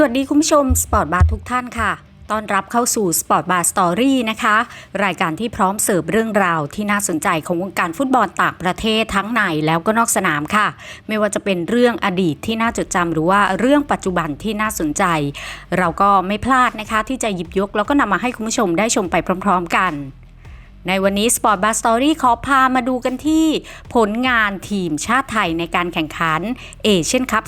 สวัสดีคุณผู้ชมสปอร์ตบาร์ทุกท่านค่ะ ต้อนรับเข้าสู่สปอร์ตบาร์สตอรี่นะคะ รายการที่พร้อมเสิร์ฟเรื่องราวที่น่าสนใจของวงการฟุตบอลต่างประเทศทั้งในแล้วก็นอกสนามค่ะ ไม่ว่าจะเป็นเรื่องอดีตที่น่าจดจำหรือว่าเรื่องปัจจุบันที่น่าสนใจ เราก็ไม่พลาดนะคะที่จะหยิบยกแล้วก็นำมาให้คุณผู้ชมได้ชมไปพร้อม ๆ กัน ในวันนี้ Sport Bar Story ขอพามาดูกันที่ ผลงานทีมชาติไทยในการแข่งขันเอเชียนคัพ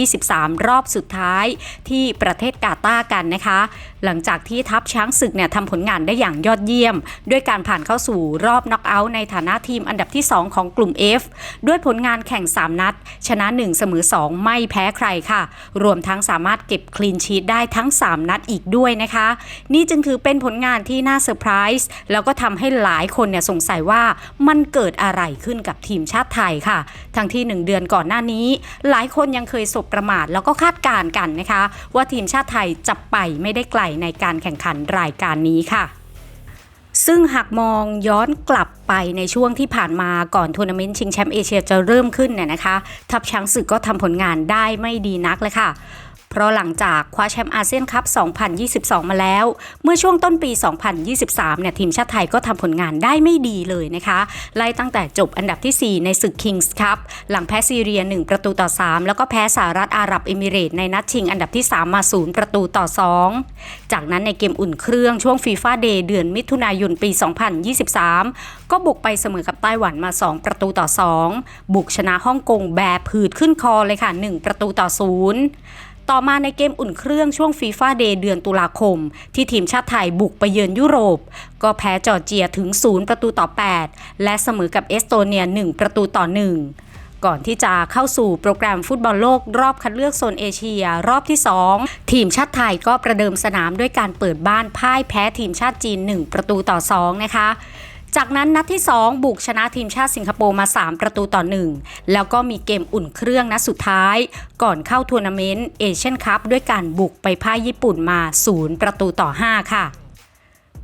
2023 รอบสุดท้ายที่ประเทศกาตาร์กันนะคะ หลังจากที่ทัพช้างศึกเนี่ยทำผลงานได้อย่างยอดเยี่ยม ด้วยการผ่านเข้าสู่รอบน็อกเอาท์ในฐานะทีมอันดับที่ 2 ของกลุ่ม F ด้วยผลงานแข่ง 3 นัด ชนะ 1 เสมอ 2 ไม่แพ้ใครค่ะ รวมทั้งสามารถเก็บคลีนชีตได้ทั้ง 3 นัดอีกด้วยนะคะ นี่จึงถือเป็นผลงานที่น่าเซอร์ไพรส์แล้วก็ทำให้หลายคนเนี่ยสงสัยว่ามันเกิดอะไรขึ้นกับทีมชาติไทยค่ะ ทั้งที่ 1 เดือนก่อนหน้านี้ หลายคนยังเคยสบประมาทแล้วก็คาดการณ์กันนะคะ ว่าทีมชาติไทยจะไปไม่ได้ไกลในการแข่งขันรายการนี้ค่ะซึ่งหากมองย้อนกลับไปในช่วงที่ผ่านมาก่อนทัวร์นาเมนต์ชิงแชมป์เอเชียจะเริ่มขึ้นเนี่ยนะคะ ทัพช้างศึกก็ทำผลงานได้ไม่ดีนักเลยค่ะ ราะหลังจากคว้าแชมป์อาเซียนคัพ 2022 มาแล้ว เมื่อช่วงต้นปี 2023 เนี่ยทีมชาติไทยก็ทำผลงานได้ไม่ดีเลยนะคะ ไล่ตั้งแต่จบอันดับที่ 4 ในศึก Kings Cup หลังแพ้ซีเรีย 1 ประตูต่อ 3 แล้วก็แพ้สหรัฐอาหรับเอมิเรตส์ในนัดชิงอันดับที่ 3 มา 0 ประตูต่อ 2 จากนั้นในเกมอุ่นเครื่องช่วงฟีฟ่าเดย์เดือนมิถุนายนปี 2023 ก็บุกไปเสมอกับไต้หวันมา 2 ประตูต่อ 2 บุกชนะฮ่องกงแบบผืดขึ้นคอเลยค่ะ 1 ประตูต่อ 0 ต่อมาในเกมอุ่นเครื่องช่วงฟีฟ่าเดย์เดือนตุลาคม ที่ทีมชาติไทยบุกไปเยือนยุโรป ก็แพ้จอร์เจียถึง 0 ประตูต่อ 8 และเสมอกับเอสโตเนีย 1 ประตูต่อ 1ก่อนที่จะเข้าสู่โปรแกรมฟุตบอลโลกรอบคัดเลือกโซนเอเชีย รอบที่ 2 ทีมชาติไทยก็ประเดิมสนามด้วยการเปิดบ้านพ่ายแพ้ทีมชาติจีน 1 ประตูต่อ 2 นะคะ จากนั้นนัดที่ 2 บุกชนะทีมชาติสิงคโปร์มา 3 ประตูต่อ 1 แล้วก็มีเกมอุ่นเครื่องนัดสุดท้าย ก่อนเข้าทัวร์นาเมนต์เอเชียนคัพด้วยการบุกไปพ่ายญี่ปุ่นมา 0 ประตูต่อ 5 ค่ะ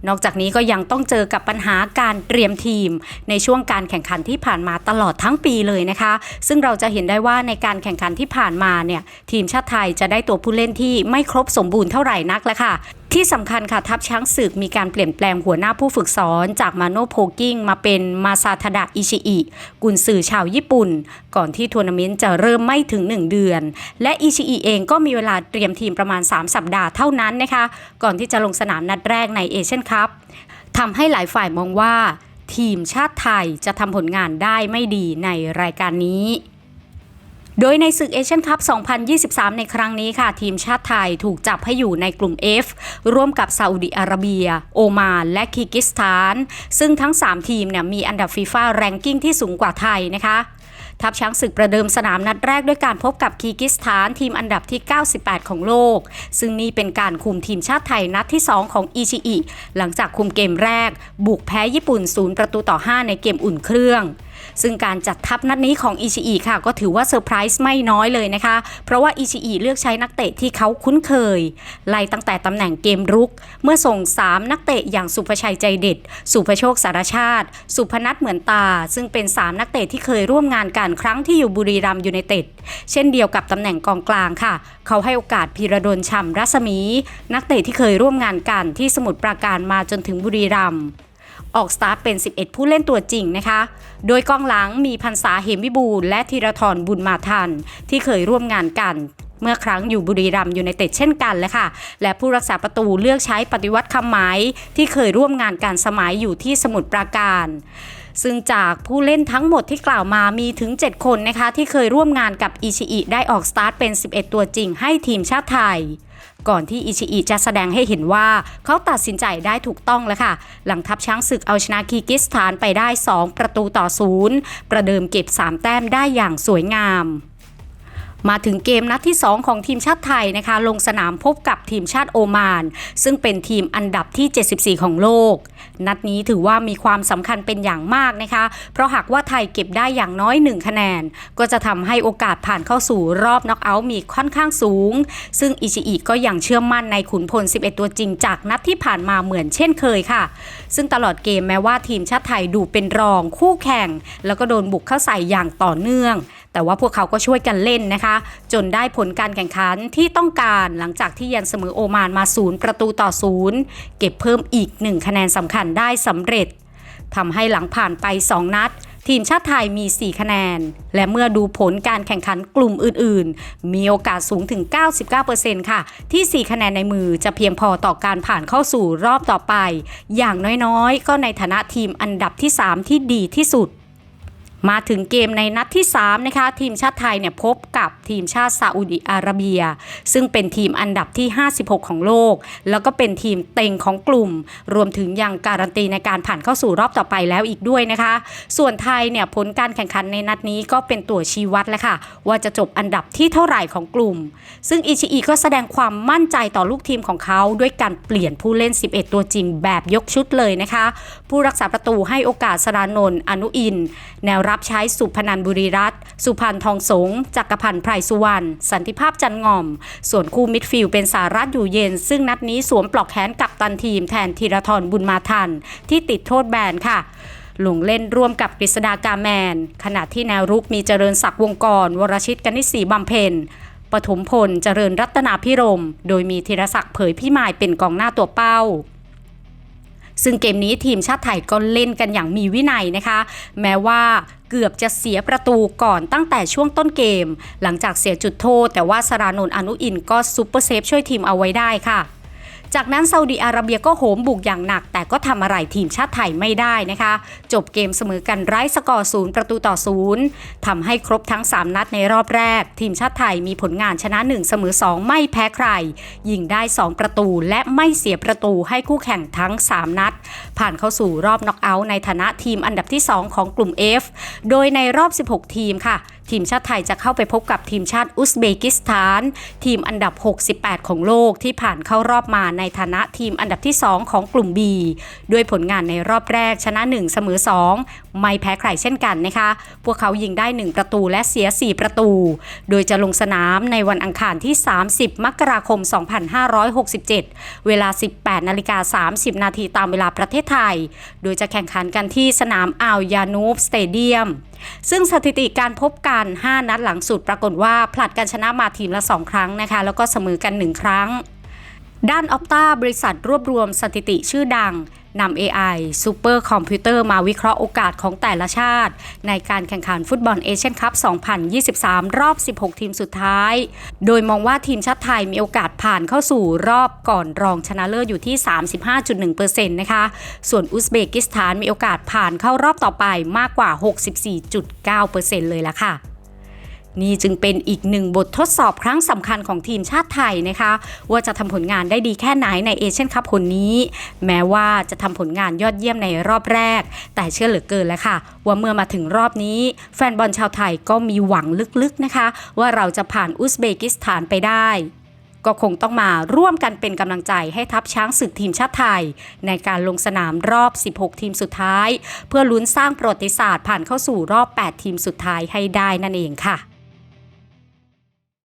นอกจากนี้ก็ยังต้องเจอกับปัญหาการเตรียมทีม ในช่วงการแข่งขันที่ผ่านมาตลอดทั้งปีเลยนะคะ ซึ่งเราจะเห็นได้ว่าในการแข่งขันที่ผ่านมาเนี่ยทีมชาติไทยจะได้ตัวผู้เล่นที่ไม่ครบสมบูรณ์เท่าไหร่นักแล้วค่ะ ที่สำคัญค่ะทัพช้างศึกมีการเปลี่ยนแปลงหัวหน้าผู้ฝึกสอนจากมาโนโพกิ้งมาเป็นมาซาทดะอิชิอิกุนซือชาวญี่ปุ่น ก่อนที่ทัวร์นาเมนต์จะเริ่มไม่ถึง 1 เดือน และอิชิอิเองก็มีเวลาเตรียมทีมประมาณ 3 สัปดาห์เท่านั้นนะคะ ก่อนที่จะลงสนามนัดแรกในเอเชียนคัพทำให้หลายฝ่ายมองว่า ทีมชาติไทยจะทำผลงานได้ไม่ดีในรายการนี้ โดยในศึกเอเชียนคัพ 2023 ในครั้งนี้ค่ะ ทีมชาติไทยถูกจับให้อยู่ในกลุ่ม F ร่วมกับซาอุดิอาระเบีย โอมานและคีร์กิสถาน ซึ่งทั้ง 3 ทีมเนี่ยมีอันดับฟีฟ่าแรงกิ้งที่สูงกว่าไทยนะคะทัพช้างศึกประเดิมสนามนัดแรกด้วยการพบกับคีร์กิสถานทีมอันดับที่ 98 ของโลก ซึ่งนี่เป็นการคุมทีมชาติไทยนัดที่ 2 ของอิชิอิ หลังจากคุมเกมแรก บุกแพ้ญี่ปุ่น 0 ประตูต่อ 5 ในเกมอุ่นเครื่อง ซึ่งการจัดทัพนัดนี้ของอิชิอิค่ะ ก็ถือว่าเซอร์ไพรส์ไม่น้อยเลยนะคะ เพราะว่าอิชิอิเลือกใช้นักเตะที่เขาคุ้นเคย ไล่ตั้งแต่ตำแหน่งเกมรุก เมื่อส่ง 3 นักเตะอย่างสุภชัยใจเด็ด สุภโชคสารชาติ สุพนัทเหมือนตา ซึ่งเป็น 3 นักเตะที่เคยร่วมงานกันครั้งที่อยู่บุรีรัมย์ยูไนเต็ดเช่นเดียวกับตำแหน่งกองกลางค่ะ เขาให้โอกาสพีระดลฉ่ำรัศมี นักเตะที่เคยร่วมงานกันที่สมุทรปราการมาจนถึงบุรีรัมย์ ออกสตาร์ทเป็น 11 ผู้เล่นตัวจริงนะคะ โดยกองหลังมีพันษาเหมวิบูลและธีรทรบุญมาทัน ที่เคยร่วมงานกันเมื่อครั้งอยู่บุรีรัมย์อยู่ในเต็ดเช่นกันเลยค่ะ และผู้รักษาประตูเลือกใช้ปฏิวัติคำหมายที่เคยร่วมงานกันสมัยอยู่ที่สมุทรปราการ ซึ่งจากผู้เล่นทั้งหมดที่กล่าวมามีถึง 7 คนนะคะ ที่เคยร่วมงานกับอิชิอิได้ออกสตาร์ทเป็น 11 ตัวจริงให้ทีมชาติไทย ก่อนที่อิชิอิจะแสดงให้เห็นว่าเขาตัดสินใจได้ถูกต้องแล้วค่ะ หลังทัพช้างศึกเอาชนะคีร์กิสถานไปได้ 2 ประตูต่อศูนย์ประเดิมเก็บ 3 แต้มได้อย่างสวยงามมาถึงเกมนัดที่ 2 ของทีมชาติไทยนะคะ ลงสนามพบกับทีมชาติโอมาน ซึ่งเป็นทีมอันดับที่ 74 ของโลก นัดนี้ถือว่ามีความสำคัญเป็นอย่างมากนะคะ เพราะหากว่าไทยเก็บได้อย่างน้อย 1 คะแนน ก็จะทำให้โอกาสผ่านเข้าสู่รอบน็อกเอาท์มีค่อนข้างสูง ซึ่งอิชิอิก็ยังเชื่อมั่นในขุนพล 11 ตัวจริงจากนัดที่ผ่านมาเหมือนเช่นเคยค่ะ ซึ่งตลอดเกมแม้ว่าทีมชาติไทยดูเป็นรองคู่แข่ง แล้วก็โดนบุกเข้าใส่อย่างต่อเนื่อง แต่ว่าพวกเขาก็ช่วยกันเล่นนะคะ จนได้ผลการแข่งขันที่ต้องการหลังจากที่ยันเสมอโอมานมาศูนย์ประตูต่อศูนย์เก็บเพิ่มอีก1คะแนนสำคัญได้สำเร็จทำให้หลังผ่านไป 2 นัด ทีมชาติไทยมี 4 คะแนน และเมื่อดูผลการแข่งขันกลุ่มอื่น ๆ มีโอกาสสูงถึง 99%ค่ะ ที่ 4 คะแนนในมือจะเพียงพอต่อการผ่านเข้าสู่รอบต่อไป อย่างน้อย ๆ ก็ในฐานะทีมอันดับที่ 3 ที่ดีที่สุด มาถึงเกมในนัดที่ 3 นะคะ ทีมชาติไทยเนี่ยพบกับทีมชาติซาอุดิอาระเบีย ซึ่งเป็นทีมอันดับที่ 56 ของโลก แล้วก็เป็นทีมเต็งของกลุ่ม รวมถึงยังการันตีในการผ่านเข้าสู่รอบต่อไปแล้วอีกด้วยนะคะ ส่วนไทยเนี่ยผลการแข่งขันในนัดนี้ก็เป็นตัวชี้วัดแล้วค่ะ ว่าจะจบอันดับที่เท่าไหร่ของกลุ่ม ซึ่งอิชิอิก็แสดงความมั่นใจต่อลูกทีมของเขาด้วยการเปลี่ยนผู้เล่น 11 ตัวจริงแบบยกชุดเลยนะคะ ผู้รักษาประตูให้โอกาสสรานนท์อนุอิน แนวรับใช้สุพนันบุรีรัตสุพันธ์ทองสงจักรพันธ์ไพรสุวรรณสันติภาพจันงอม ส่วนคู่มิดฟิลด์เป็นสารัตอยู่เย็น ซึ่งนัดนี้สวมปลอกแขนกับตันทีมแทนธีรทรบุญมาทัน ที่ติดโทษแบนค่ะลงเล่นร่วมกับกฤษดากาแมน ขณะที่แนวรุกมีเจริญศักดิ์วงกร วรชิตกนิศีบำเพ็ญปฐมพลเจริญรัตนาพิรม โดยมีธีรศักดิ์เผยพิมายเป็นกองหน้าตัวเป้า ซึ่งเกมนี้ทีมชาติไทยก็เล่นกันอย่างมีวินัยนะคะ แม้ว่าเกือบจะเสียประตูก่อนตั้งแต่ช่วงต้นเกม หลังจากเสียจุดโทษ แต่ว่าสรานนท์อนุอินก็ซูเปอร์เซฟช่วยทีมเอาไว้ได้ค่ะ จากนั้นซาอุดิอาระเบียก็โหมบุกอย่างหนัก แต่ก็ทำอะไรทีมชาติไทยไม่ได้นะคะ จบเกมเสมอกันไร้สกอร์ศูนย์ประตูต่อศูนย์ทำให้ครบทั้ง 3 นัดในรอบแรก ทีมชาติไทยมีผลงานชนะ 1 เสมอ 2 ไม่แพ้ใคร ยิงได้ 2 ประตูและไม่เสียประตูให้คู่แข่งทั้ง 3 นัด ผ่านเข้าสู่รอบน็อกเอาท์ในฐานะทีมอันดับที่ 2 ของกลุ่ม F โดยในรอบ 16 ทีมค่ะทีมชาติไทยจะเข้าไปพบกับทีมชาติอุซเบกิสถาน ทีมอันดับ 68 ของโลกที่ผ่านเข้ารอบมาในฐานะทีมอันดับที่ 2 ของกลุ่ม B ด้วยผลงานในรอบแรกชนะ 1 เสมอ 2 ไม่แพ้ใครเช่นกันนะคะ พวกเขายิงได้ 1 ประตูและเสีย 4 ประตู โดยจะลงสนามในวันอังคารที่ 30 มกราคม 2567 เวลา 18นาฬิกา30 นาทีตามเวลาประเทศไทย โดยจะแข่งขันกันที่สนามอ่าวยานูฟสเตเดียมซึ่งสถิติการพบกัน 5 นัดหลังสุดปรากฏว่าผลัดกันชนะมาทีมละ 2 ครั้งนะคะ แล้วก็เสมอกัน 1 ครั้ง ด้านออ t ต้าบริษัทรวบรวมสถิติชื่อดังนำ AI ซูเปอร์คอมพิวเตอร์มาวิเคราะห์โอกาสของแต่ละชาติ ในการแข่งขันฟุตบอลเอเชียนคัพ 2023 รอบ 16 ทีมสุดท้าย โดยมองว่าทีมชาติไทยมีโอกาสผ่านเข้าสู่รอบก่อนรองชนะเลิศอยู่ที่ 35.1%นะคะ ส่วนอุซเบกิสถานมีโอกาสผ่านเข้ารอบต่อไปมากกว่า 64.9%เลยล่ะค่ะ นี่จึงเป็นอีกหนึ่งบททดสอบครั้งสำคัญของทีมชาติไทยนะคะ ว่าจะทำผลงานได้ดีแค่ไหนในเอเชียนคัพคนนี้ แม้ว่าจะทำผลงานยอดเยี่ยมในรอบแรก แต่เชื่อเหลือเกินแล้วค่ะ ว่าเมื่อมาถึงรอบนี้ แฟนบอลชาวไทยก็มีหวังลึกๆนะคะ ว่าเราจะผ่านอุซเบกิสถานไปได้ก็คงต้องมาร่วมกันเป็นกำลังใจให้ทัพช้างศึกทีมชาติไทย ในการลงสนามรอบ 16 ทีมสุดท้าย เพื่อลุ้นสร้างประวัติศาสตร์ผ่านเข้าสู่รอบ 8 ทีมสุดท้ายให้ได้นั่นเองค่ะ